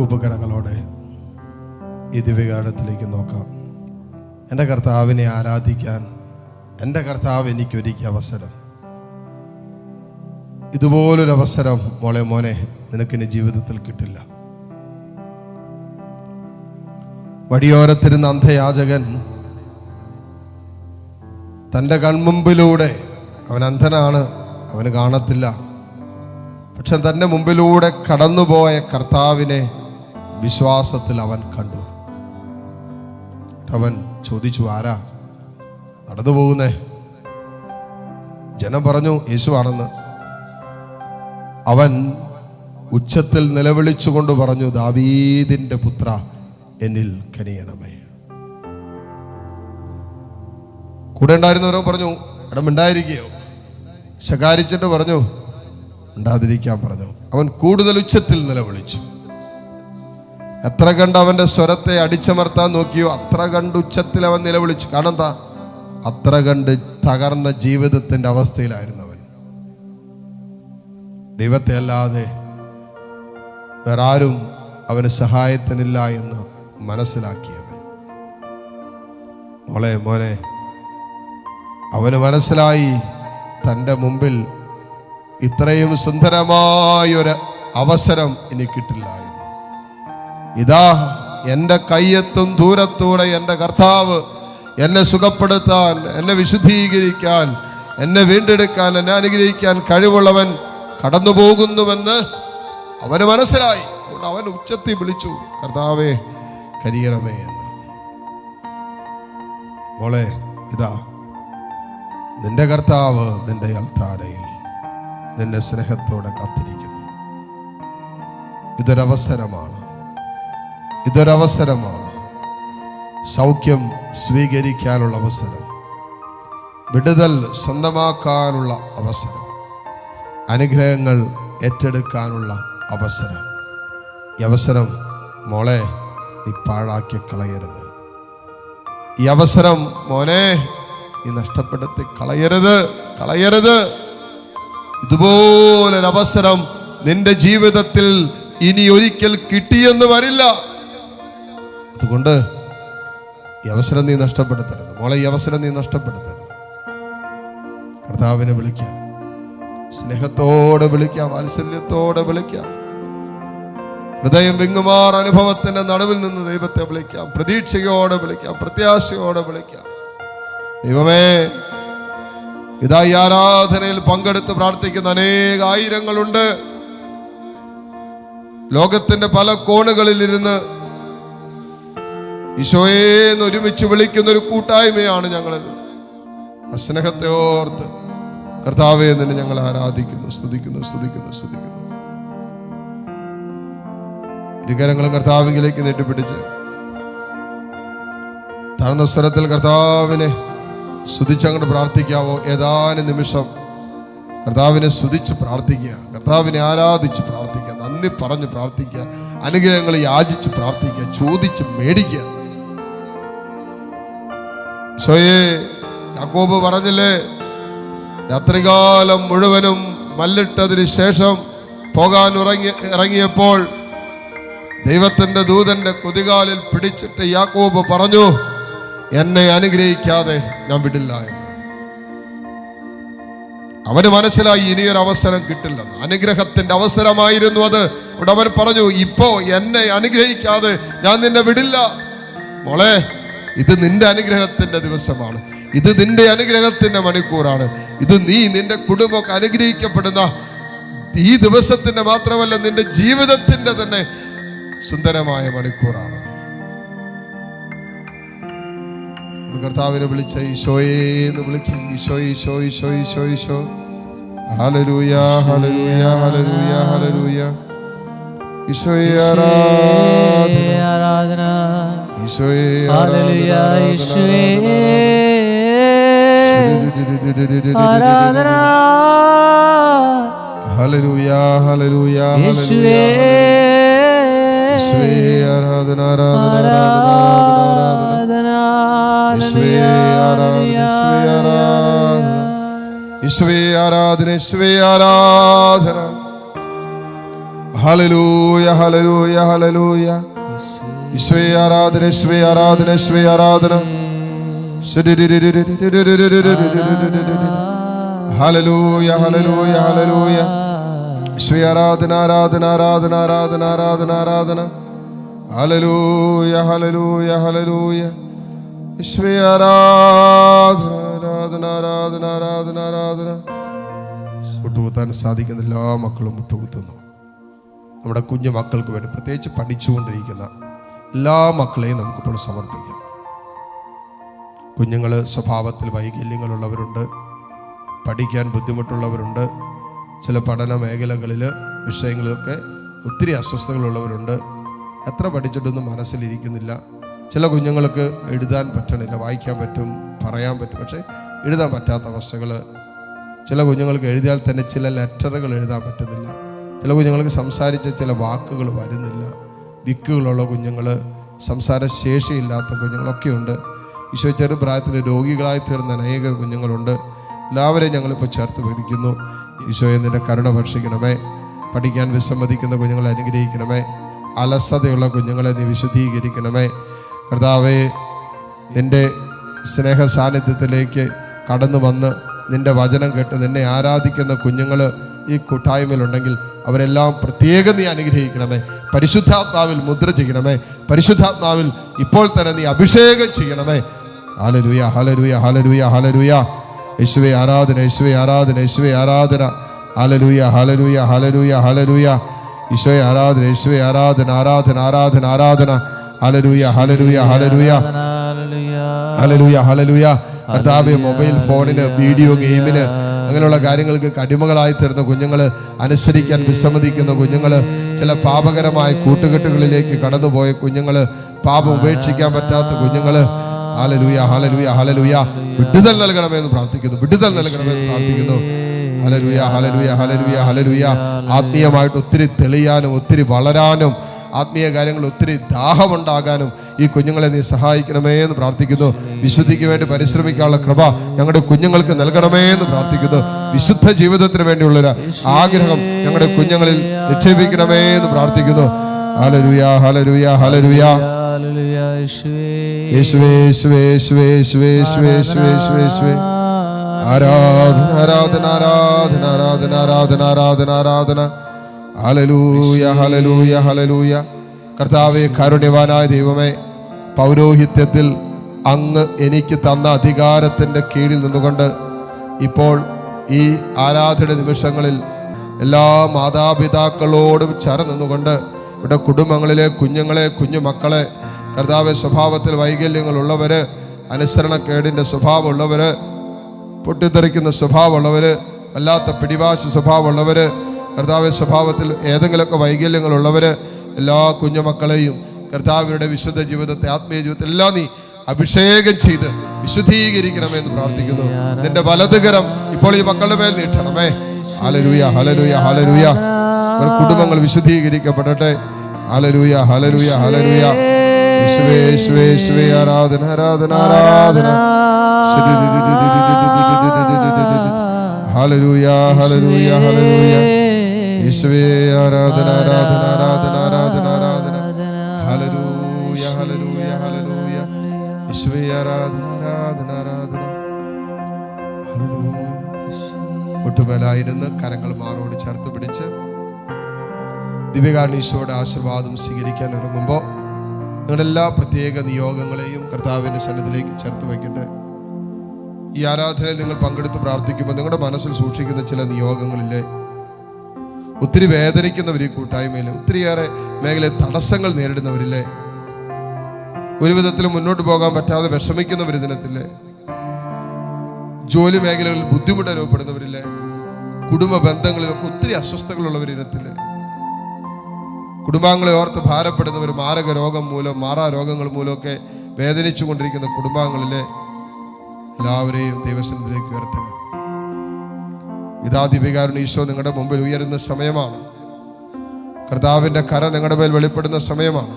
കൂപ്പുകരങ്ങളോടെ ഈ ദിവ്യകാരണത്തിലേക്ക് നോക്കാം. എന്റെ കർത്താവിനെ ആരാധിക്കാൻ എന്റെ കർത്താവ് എനിക്കൊരുക്കിയ അവസരം. ഇതുപോലൊരു അവസരം മോളെ മോനെ നിനക്കിനി ജീവിതത്തിൽ കിട്ടില്ല. വഴിയോരത്തിരുന്ന അന്ധയാചകൻ തന്റെ കൺമുമ്പിലൂടെ അവൻ അന്ധനാണ് അവന് കാണത്തില്ല. പക്ഷെ തന്റെ മുമ്പിലൂടെ കടന്നുപോയ കർത്താവിനെ വിശ്വാസത്തിൽ അവൻ കണ്ടു. അവൻ ചോദിച്ചു ആരാ? നടന്നു പോകുന്നേ? ജനം പറഞ്ഞു യേശുവാണെന്ന്. അവൻ ഉച്ചത്തിൽ നിലവിളിച്ചുകൊണ്ട് പറഞ്ഞു ദാവീദിന്റെ പുത്ര എന്നിൽ കനിയണമേ. കൂടെ ഉണ്ടായിരുന്നവരോ പറഞ്ഞു ഇടം ഉണ്ടായിരിക്കോ ശകാരിച്ചിട്ട് പറഞ്ഞു ഉണ്ടാതിരിക്കാൻ പറഞ്ഞു. അവൻ കൂടുതൽ ഉച്ചത്തിൽ നിലവിളിച്ചു. എത്ര കണ്ട് അവന്റെ സ്വരത്തെ അടിച്ചമർത്താൻ നോക്കിയോ അത്ര കണ്ട് ഉച്ചത്തിൽ അവൻ നിലവിളിച്ചു. കാരണം എന്താ അത്ര കണ്ട് തകർന്ന ജീവിതത്തിന്റെ അവസ്ഥയിലായിരുന്നു അവൻ ദൈവത്തെ അല്ലാതെ വേറെ ആരും അവന് സഹായത്തിനില്ല എന്ന് മനസ്സിലാക്കിയവൻ. മോളെ മോനെ അവന് മനസ്സിലായി തന്റെ മുമ്പിൽ ഇത്രയും സുന്ദരമായൊരു അവസരം ഇനി കിട്ടില്ല. ഇതാ എന്റെ കയ്യെത്തും ദൂരത്തൂടെ എന്റെ കർത്താവ് എന്നെ സുഖപ്പെടുത്താൻ എന്നെ വിശുദ്ധീകരിക്കാൻ എന്നെ വീണ്ടെടുക്കാൻ എന്നെ അനുഗ്രഹിക്കാൻ കഴിവുള്ളവൻ കടന്നു പോകുന്നുവെന്ന് അവന് മനസ്സിലായി. അതുകൊണ്ട് അവൻ ഉച്ചത്തി വിളിച്ചു കർത്താവേ കരിയണമേ എന്ന്. മോളെ ഇതാ നിന്റെ കർത്താവ് നിന്റെ അൽത്താരയിൽ നിന്നെ സ്നേഹത്തോടെ കാത്തിരിക്കുന്നു. ഇതൊരവസരമാണ്. ഇതൊരവസരമാണ്. സൗഖ്യം സ്വീകരിക്കാനുള്ള അവസരം. വിടുതൽ സ്വന്തമാക്കാനുള്ള അവസരം. അനുഗ്രഹങ്ങൾ ഏറ്റെടുക്കാനുള്ള അവസരം. ഈ അവസരം മോളെ നീ പാഴാക്കി കളയരുത്. ഈ അവസരം മോനെ നീ നഷ്ടപ്പെടുത്തി കളയരുത് കളയരുത്. ഇതുപോലൊരവസരം നിന്റെ ജീവിതത്തിൽ ഇനി ഒരിക്കൽ കിട്ടിയെന്ന് വരില്ല. അതുകൊണ്ട് ഈ അവസരം നീ നഷ്ടപ്പെടുത്തരുത്. മോളെ ഈ അവസരം നീ നഷ്ടപ്പെടുത്തരുത്. കർത്താവിനെ വിളിക്കാം. സ്നേഹത്തോടെ വിളിക്കാം വാത്സല്യത്തോടെ വിളിക്കാം. ഹൃദയം വിങ്ങുമാർ അനുഭവത്തിന്റെ നടുവിൽ നിന്ന് ദൈവത്തെ വിളിക്കാം. പ്രതീക്ഷയോടെ വിളിക്കാം പ്രത്യാശയോടെ വിളിക്കാം. ദൈവമേ ഇതായി ആരാധനയിൽ പങ്കെടുത്ത് പ്രാർത്ഥിക്കുന്ന അനേക ആയിരങ്ങളുണ്ട് ലോകത്തിന്റെ പല കോണുകളിൽ ഇരുന്ന് ഈശോയെ എന്ന് ഒരുമിച്ച് വിളിക്കുന്ന ഒരു കൂട്ടായ്മയാണ് ഞങ്ങളത്. ആ സ്നേഹത്തെ ഓർത്ത് കർത്താവെ നിന്നെ ഞങ്ങൾ ആരാധിക്കുന്നു സ്തുതിക്കുന്നു സ്തുതിക്കുന്നു സ്തുതിക്കുന്നു. ഇരുകരങ്ങളും കർത്താവിലേക്ക് നീട്ടിപ്പിടിച്ച് താഴ്ന്ന സ്വരത്തിൽ കർത്താവിനെ സ്തുതിച്ചങ്ങോട്ട് പ്രാർത്ഥിക്കാവോ? ഏതാനും നിമിഷം കർത്താവിനെ സ്തുതിച്ച് പ്രാർത്ഥിക്കുക കർത്താവിനെ ആരാധിച്ച് പ്രാർത്ഥിക്കുക നന്ദി പറഞ്ഞ് പ്രാർത്ഥിക്കുക അനുഗ്രഹങ്ങൾ യാചിച്ച് പ്രാർത്ഥിക്കുക ചോദിച്ച് മേടിക്കുക. ഷോയെ യാക്കോബ് പറഞ്ഞില്ലേ രാത്രികാലം മുഴുവനും മല്ലിട്ടതിന് ശേഷം പോകാൻ ഇറങ്ങി ഇറങ്ങിയപ്പോൾ ദൈവത്തിന്റെ ദൂതന്റെ കുതികാലിൽ പിടിച്ചിട്ട് യാക്കോബ് പറഞ്ഞു എന്നെ അനുഗ്രഹിക്കാതെ ഞാൻ വിടില്ല എന്ന്. അവന് മനസ്സിലായി ഇനിയൊരു അവസരം കിട്ടില്ല അനുഗ്രഹത്തിന്റെ അവസരമായിരുന്നു അത്. അവിടെ അവൻ പറഞ്ഞു ഇപ്പോ എന്നെ അനുഗ്രഹിക്കാതെ ഞാൻ നിന്നെ വിടില്ല. മോളെ ഇത് നിന്റെ അനുഗ്രഹത്തിന്റെ ദിവസമാണ്. ഇത് നിന്റെ അനുഗ്രഹത്തിന്റെ മണിക്കൂറാണ്. ഇത് നീ നിന്റെ കുടുംബമൊക്കെ അനുഗ്രഹിക്കപ്പെടുന്ന ഈ ദിവസത്തിന്റെ മാത്രമല്ല നിന്റെ ജീവിതത്തിന്റെ തന്നെ സുന്ദരമായ മണിക്കൂറാണ്. കർത്താവിനെ വിളിച്ച ഈശോയെ എന്ന് വിളിക്കും. Isho Isho Isho Isho Isho. Hallelujah hallelujah hallelujah hallelujah. ഈശോയെ ആരാധന. ഈശോയെ ആരാധന ഹലരൂയ ഹലരൂയ യേശുവേ. ആരാധന ആരാധന ആരാധന ആരാധന. ആരാധന ഹലലൂയ ഹലലൂയ ഹലലൂയ ഈശ്വേ ആരാധന ഈശ്വേ ആരാധന ഈശ്വേ ആരാധന. ഹലലൂയ ഹലലൂയ ഹലലൂയ ഈശ്വേ ആരാധന ആരാധന ആരാധന ആരാധന ആരാധന ആരാധന. ഹലലൂയ ഹലലൂയ ഹലലൂയ ഈശ്വേ ആരാധന ആരാധന ആരാധന ആരാധന ആരാധന. മുട്ടുകുത്താൻ സാധിക്കുന്ന എല്ലാ മക്കളും മുട്ടുകുത്തുന്നു നമ്മുടെ കുഞ്ഞു മക്കൾക്ക് വേണ്ടി പ്രത്യേകിച്ച് പഠിച്ചുകൊണ്ടിരിക്കുന്ന എല്ലാ മക്കളെയും നമുക്കിപ്പോൾ സമർപ്പിക്കാം. കുഞ്ഞുങ്ങൾ സ്വഭാവത്തിൽ വൈകല്യങ്ങളുള്ളവരുണ്ട്. പഠിക്കാൻ ബുദ്ധിമുട്ടുള്ളവരുണ്ട്. ചില പഠന മേഖലകളിൽ വിഷയങ്ങളിലൊക്കെ ഒത്തിരി അസ്വസ്ഥതകളുള്ളവരുണ്ട്. എത്ര പഠിച്ചിട്ടൊന്നും മനസ്സിലിരിക്കുന്നില്ല. ചില കുഞ്ഞുങ്ങൾക്ക് എഴുതാൻ പറ്റണില്ല വായിക്കാൻ പറ്റും പറയാൻ പറ്റും. പക്ഷേ എഴുതാൻ പറ്റാത്ത അവസ്ഥകൾ ചില കുഞ്ഞുങ്ങൾക്ക് എഴുതിയാൽ തന്നെ ചില ലെറ്ററുകൾ എഴുതാൻ പറ്റുന്നില്ല. ചില കുഞ്ഞുങ്ങൾക്ക് സംസാരിച്ച ചില വാക്കുകൾ വരുന്നില്ല. വിക്കുകളുള്ള കുഞ്ഞുങ്ങൾ സംസാര ശേഷിയില്ലാത്ത കുഞ്ഞുങ്ങളൊക്കെ ഉണ്ട് ഈശോ ചെറുപ്രായത്തിൽ രോഗികളായി തീർന്ന അനേക കുഞ്ഞുങ്ങളുണ്ട്. എല്ലാവരെയും ഞങ്ങളിപ്പോൾ ചേർത്ത് പിടിക്കുന്നു ഈശോയെ നിന്റെ കരുണ ഭക്ഷിക്കണമേ. പഠിക്കാൻ വിസമ്മതിക്കുന്ന കുഞ്ഞുങ്ങളെ അനുഗ്രഹിക്കണമേ. അലസതയുള്ള കുഞ്ഞുങ്ങളെ നീ വിശുദ്ധീകരിക്കണമേ. കർത്താവേ നിന്റെ സ്നേഹ സാന്നിധ്യത്തിലേക്ക് കടന്നു വന്ന് നിന്റെ വചനം കേട്ട് നിന്നെ ആരാധിക്കുന്ന കുഞ്ഞുങ്ങൾ ഈ കൂട്ടായ്മയിലുണ്ടെങ്കിൽ അവരെല്ലാം പ്രത്യേകം നീ അനുഗ്രഹിക്കണമേ. പരിശുദ്ധാത്മാവിൽ മുദ്ര ചെയ്യണമേ. പരിശുദ്ധാത്മാവിൽ ഇപ്പോൾ തന്നെ നീ അഭിഷേകം ചെയ്യണമേ. ഹാലരുയ ഹാലരുയ ഹാലരുയ ഹാലരുയ യേശുവെ ആരാധന യേശുവെ ആരാധന യേശുവെ ആരാധന. ഹാലരുയ ഹാലരുയ ഹാലരുയ ഹാലരുയ ഈശോയെ ആരാധന യേശുവെ ആരാധന ആരാധന ആരാധന ആരാധന. Hallelujah hallelujah hallelujah hallelujah hallelujah കർത്താവ് മൊബൈൽ ഫോണിന് വീഡിയോ ഗെയിമിന് അങ്ങനെയുള്ള കാര്യങ്ങൾക്ക് കടിമകളായി തീർന്ന കുഞ്ഞുങ്ങൾ അനുസരിക്കാൻ വിസമ്മതിക്കുന്ന കുഞ്ഞുങ്ങൾ ചില പാപകരമായ കൂട്ടുകെട്ടുകളിലേക്ക് കടന്നുപോയ കുഞ്ഞുങ്ങൾ പാപം ഉപേക്ഷിക്കാൻ പറ്റാത്ത കുഞ്ഞുങ്ങൾ ഹാലലൂയ ഹാലലൂയ ഹാലലൂയ വിടുതൽ നൽകണമെന്ന് പ്രാർത്ഥിക്കുന്നു വിടുതൽ നൽകണമെന്ന് പ്രാർത്ഥിക്കുന്നു. ഹലലൂയ ഹാലലൂയ ഹാലലൂയ ഹാലലൂയ ആത്മീയമായിട്ട് ഒത്തിരി തെളിയാനും ഒത്തിരി വളരാനും ആത്മീയ കാര്യങ്ങൾ ഒത്തിരി ദാഹമുണ്ടാകാനും ഈ കുഞ്ഞുങ്ങളെ നീ സഹായിക്കണമേ എന്ന് പ്രാർത്ഥിക്കുന്നു. വിശുദ്ധിക്ക് വേണ്ടി പരിശ്രമിക്കാനുള്ള കൃപ ഞങ്ങളുടെ കുഞ്ഞുങ്ങൾക്ക് നൽകണമേ എന്ന് പ്രാർത്ഥിക്കുന്നു. വിശുദ്ധ ജീവിതത്തിന് വേണ്ടിയുള്ളൊരു ആഗ്രഹം ഞങ്ങളുടെ കുഞ്ഞുങ്ങളിൽ നിക്ഷേപിക്കണമേ എന്ന് പ്രാർത്ഥിക്കുന്നു. ഹലരുയ ഹലരുയ ഹലരുയ ആരാധന ആരാധന ആരാധന ആരാധന ആരാധന ആരാധന. ഹലലൂയ ഹലലൂയ ഹലലൂയ കർത്താവെ കരുണ്യവാനായ ദൈവമേ പൗരോഹിത്യത്തിൽ അങ്ങ് എനിക്ക് തന്ന അധികാരത്തിന്റെ കീഴിൽ നിന്നുകൊണ്ട് ഇപ്പോൾ ഈ ആരാധന നിമിഷങ്ങളിൽ എല്ലാ മാതാപിതാക്കളോടും ചരനിന്നുകൊണ്ട് ഇവിടെ കുടുംബങ്ങളിലെ കുഞ്ഞുങ്ങളെ കുഞ്ഞുമക്കളെ കർത്താവ് സ്വഭാവത്തിൽ വൈകല്യങ്ങളുള്ളവർ അനുസരണക്കേടിന്റെ സ്വഭാവമുള്ളവർ പൊട്ടിത്തെറിക്കുന്ന സ്വഭാവമുള്ളവർ അല്ലാത്ത പിടിവാശി സ്വഭാവമുള്ളവര് കർത്താവ് സ്വഭാവത്തിൽ ഏതെങ്കിലുമൊക്കെ വൈകല്യങ്ങളുള്ളവർ എല്ലാ കുഞ്ഞുമക്കളെയും കർത്താവിയുടെ വിശുദ്ധ ജീവിതത്തെ ആത്മീയ ജീവിതത്തെ എല്ലാം നീ അഭിഷേകം ചെയ്ത് വിശുദ്ധീകരിക്കണമെന്ന് പ്രാർത്ഥിക്കുന്നു. നിന്റെ വലതുകരം ഇപ്പോൾ ഈ മക്കളുടെ മേൽ നീട്ടണമേ. ഹലരൂയ ഹലരൂയ ഹലരൂയ കുടുംബങ്ങൾ വിശുദ്ധീകരിക്കപ്പെടട്ടെ. ഹലരൂയ ഹലരൂയ ഹലരൂയ ആരാധന ആരാധന ആരാധന. ഹലരൂയ ഹലരൂയ ഹലലൂയ യേശുവേ ആരാധന ആരാധന ആരാധന ആരാധന ആരാധന. ഹലലൂയ ഹലലൂയ ഹലലൂയ യേശുവേ ആരാധന ആരാധന ആരാധന. ഹല്ലേലൂയ. മുട്ടുമേലായിരുന്ന് കരങ്ങൾ മാറോട് ചേർത്ത് പിടിച്ച്. ദിവ്യകാർണീശോയുടെ ആശീർവാദം സ്വീകരിക്കാൻ ഇറങ്ങുമ്പോൾ നിങ്ങളുടെ എല്ലാ പ്രത്യേക നിയോഗങ്ങളെയും കർത്താവിന്റെ സന്നിധിയിലേക്ക് ചേർത്ത് വയ്ക്കട്ടെ. ഈ ആരാധനയിൽ നിങ്ങൾ പങ്കെടുത്ത് പ്രാർത്ഥിക്കുമ്പോൾ നിങ്ങളുടെ മനസ്സിൽ സൂക്ഷിക്കുന്ന ചില നിയോഗങ്ങളില്ലേ? ഒത്തിരി വേദനിക്കുന്നവർ ഈ കൂട്ടായ്മയിൽ ഒത്തിരിയേറെ മേഖലയിൽ തടസ്സങ്ങൾ നേരിടുന്നവരില്ലേ ഒരു വിധത്തിൽ മുന്നോട്ട് പോകാൻ പറ്റാതെ വിഷമിക്കുന്നവർ ഇതിനത്തില്ലേ ജോലി മേഖലകളിൽ ബുദ്ധിമുട്ട് അനുഭവപ്പെടുന്നവരില്ലേ കുടുംബ ബന്ധങ്ങളിലൊക്കെ ഒത്തിരി അസ്വസ്ഥതകളുള്ളവർ ഇനത്തില്ലേ കുടുംബാംഗങ്ങളെ ഓർത്ത് ഭാരപ്പെടുന്നവർ മാരക രോഗം മൂലം മാറാ രോഗങ്ങൾ മൂലമൊക്കെ വേദനിച്ചുകൊണ്ടിരിക്കുന്ന കുടുംബാംഗങ്ങളിലെ എല്ലാവരെയും ദൈവസനത്തിലേക്ക് ഉയർത്തുക ഇതാദിപികാരുණ ഈശോ നിങ്ങളുടെ മുമ്പിൽ ഉയരുന്ന സമയമാണ്. കർത്താവിന്റെ കര നിങ്ങളുടെ മേൽ വെളിപ്പെടുന്ന സമയമാണ്.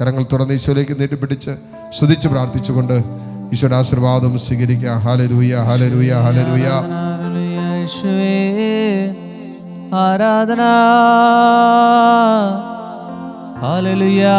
കരങ്ങൾ തുറന്ന് ഈശോയിലേക്ക് നീട്ടിപ്പിടിച്ച് സ്തുതിച്ച് പ്രാർത്ഥിച്ചുകൊണ്ട് ഈശോയുടെ ആശീർവാദം സ്വീകരിക്കുക ഹാലരൂയ ഹാലരൂയ ഹാലരൂയ ആരാധന. ഹല്ലേലൂയാ.